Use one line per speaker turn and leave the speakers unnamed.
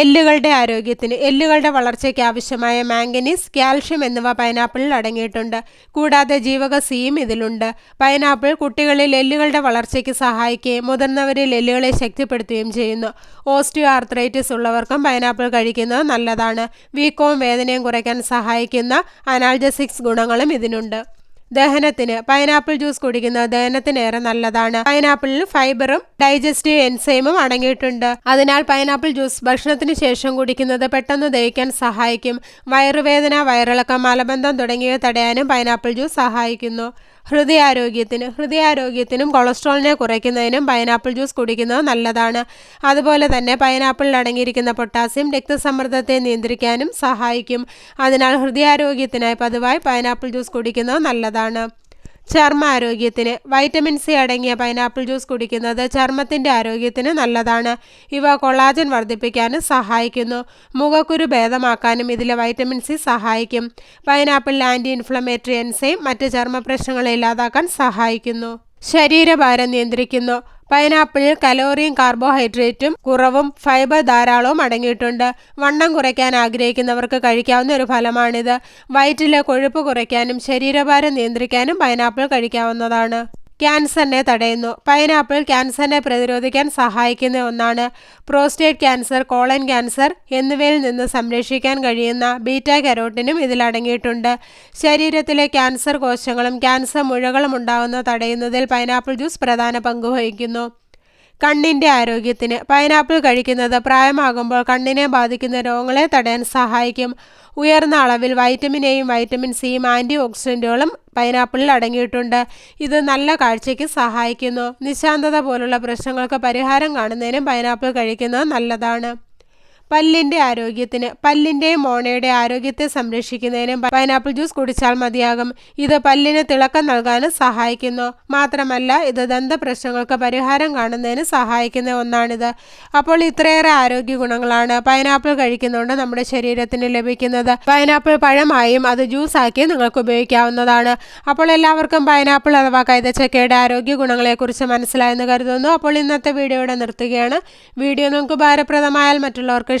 എല്ലുകളുടെ ആരോഗ്യത്തിന് എല്ലുകളുടെ വളർച്ചയ്ക്ക് ആവശ്യമായ മാംഗനീസ് കാൽഷ്യം എന്നിവ പൈനാപ്പിളിൽ അടങ്ങിയിട്ടുണ്ട്. കൂടാതെ ജീവക സിയും ഇതിലുണ്ട്. പൈനാപ്പിൾ കുട്ടികളിൽ എല്ലുകളുടെ വളർച്ചയ്ക്ക് സഹായിക്കുകയും മുതിർന്നവരിൽ എല്ലുകളെ ശക്തിപ്പെടുത്തുകയും ചെയ്യുന്നു. ഓസ്റ്റിയോ ആർത്രൈറ്റിസ് ഉള്ളവർക്കും പൈനാപ്പിൾ കഴിക്കുന്നത് നല്ലതാണ്. വീക്കവും വേദനയും കുറയ്ക്കാൻ സഹായിക്കുന്ന അനാൾജസിക്സ് ഗുണങ്ങളും ഇതിനുണ്ട്. ദഹനത്തിന് പൈനാപ്പിൾ ജ്യൂസ് കുടിക്കുന്നത് ദഹനത്തിനേറെ നല്ലതാണ്. പൈനാപ്പിളിൽ ഫൈബറും ഡൈജസ്റ്റീവ് എൻസൈമും അടങ്ങിയിട്ടുണ്ട്. അതിനാൽ പൈനാപ്പിൾ ജ്യൂസ് ഭക്ഷണത്തിന് ശേഷം കുടിക്കുന്നത് പെട്ടെന്ന് ദഹിക്കാൻ സഹായിക്കും. വയറുവേദന വയറിളക്കം മലബന്ധം തുടങ്ങിയവ തടയാനും പൈനാപ്പിൾ ജ്യൂസ് സഹായിക്കുന്നു. ഹൃദയാരോഗ്യത്തിന് ഹൃദയാരോഗ്യത്തിനും കൊളസ്ട്രോളിനെ കുറയ്ക്കുന്നതിനും പൈനാപ്പിൾ ജ്യൂസ് കുടിക്കുന്നത് നല്ലതാണ്. അതുപോലെ തന്നെ പൈനാപ്പിളിൽ അടങ്ങിയിരിക്കുന്ന പൊട്ടാസ്യം രക്തസമ്മർദ്ദത്തെ നിയന്ത്രിക്കാനും സഹായിക്കും. അതിനാൽ ഹൃദയാരോഗ്യത്തിനായി പതിവായി പൈനാപ്പിൾ ജ്യൂസ് കുടിക്കുന്നത് നല്ലതാണ്. ചർമ്മ ആരോഗ്യത്തിന് വൈറ്റമിൻ സി അടങ്ങിയ പൈനാപ്പിൾ ജ്യൂസ് കുടിക്കുന്നത് ചർമ്മത്തിന്റെ ആരോഗ്യത്തിന് നല്ലതാണ്. ഇവ കൊളാജൻ വർദ്ധിപ്പിക്കാനും സഹായിക്കുന്നു. മുഖക്കുരു ഭേദമാക്കാനും ഇതിലെ വൈറ്റമിൻ സി സഹായിക്കും. പൈനാപ്പിൾ ആന്റി ഇൻഫ്ലമേറ്ററി എൻസൈം മറ്റ് ചർമ്മ പ്രശ്നങ്ങളെ ഇല്ലാതാക്കാൻ സഹായിക്കുന്നു. ശരീരഭാരം നിയന്ത്രിക്കുന്നു. പൈനാപ്പിളിൽ കലോറിയും കാർബോഹൈഡ്രേറ്റും കുറവും ഫൈബർ ധാരാളവും അടങ്ങിയിട്ടുണ്ട്. വണ്ണം കുറയ്ക്കാൻ ആഗ്രഹിക്കുന്നവർക്ക് കഴിക്കാവുന്ന ഒരു ഫലമാണിത്. വയറ്റിലെ കൊഴുപ്പ് കുറയ്ക്കാനും ശരീരഭാരം നിയന്ത്രിക്കാനും പൈനാപ്പിൾ കഴിക്കാവുന്നതാണ്. ക്യാൻസറിനെ തടയുന്നു. പൈനാപ്പിൾ ക്യാൻസറിനെ പ്രതിരോധിക്കാൻ സഹായിക്കുന്ന ഒന്നാണ് പ്രോസ്റ്റേറ്റ് ക്യാൻസർ കോളൻ ക്യാൻസർ എന്നിവയിൽ നിന്ന് സംരക്ഷിക്കാൻ കഴിയുന്ന ബീറ്റ കരോട്ടിനും ഇതിലടങ്ങിയിട്ടുണ്ട് ശരീരത്തിലെ ക്യാൻസർ കോശങ്ങളും ക്യാൻസർ മുഴകളും ഉണ്ടാകുന്ന തടയുന്നതിൽ പൈനാപ്പിൾ ജ്യൂസ് പ്രധാന പങ്ക് വഹിക്കുന്നു. കണ്ണിന്റെ ആരോഗ്യത്തിന് പൈനാപ്പിൾ കഴിക്കുന്നത് പ്രായമാകുമ്പോൾ കണ്ണിനെ ബാധിക്കുന്ന രോഗങ്ങളെ തടയാൻ സഹായിക്കും. ഉയർന്ന അളവിൽ വൈറ്റമിൻ എയും വൈറ്റമിൻ സിയും ആന്റി ഓക്സിഡന്റുകളും പൈനാപ്പിളിൽ അടങ്ങിയിട്ടുണ്ട്. ഇത് നല്ല കാഴ്ചയ്ക്ക് സഹായിക്കുന്നു. നിശാന്തത പോലുള്ള പ്രശ്നങ്ങൾക്ക് പരിഹാരം കാണുന്നതിനും പൈനാപ്പിൾ കഴിക്കുന്നത് നല്ലതാണ്. പല്ലിന്റെ ആരോഗ്യത്തിന് പല്ലിന്റെയും മോണയുടെ ആരോഗ്യത്തെ സംരക്ഷിക്കുന്നതിനും പൈനാപ്പിൾ ജ്യൂസ് കുടിച്ചാൽ മതിയാകും. ഇത് പല്ലിന് തിളക്കം നൽകാനും സഹായിക്കുന്നു. മാത്രമല്ല ഇത് ദന്ത പ്രശ്നങ്ങൾക്ക് പരിഹാരം കാണുന്നതിന് സഹായിക്കുന്ന ഒന്നാണിത്. അപ്പോൾ ഇത്രയേറെ ആരോഗ്യ ഗുണങ്ങളാണ് പൈനാപ്പിൾ കഴിക്കുന്നതുകൊണ്ട് നമ്മുടെ ശരീരത്തിന് ലഭിക്കുന്നത്. പൈനാപ്പിൾ പഴമായും അത് ജ്യൂസാക്കിയും നിങ്ങൾക്ക് ഉപയോഗിക്കാവുന്നതാണ്. അപ്പോൾ എല്ലാവർക്കും പൈനാപ്പിൾ അഥവാ കൈതച്ചക്കയുടെ ആരോഗ്യ ഗുണങ്ങളെക്കുറിച്ച് മനസ്സിലായെന്ന് കരുതുന്നു. അപ്പോൾ ഇന്നത്തെ വീഡിയോയുടെ നിർത്തുകയാണ്. വീഡിയോ നിങ്ങൾക്ക് ഭാരപ്രദമായാൽ മറ്റുള്ളവർക്ക്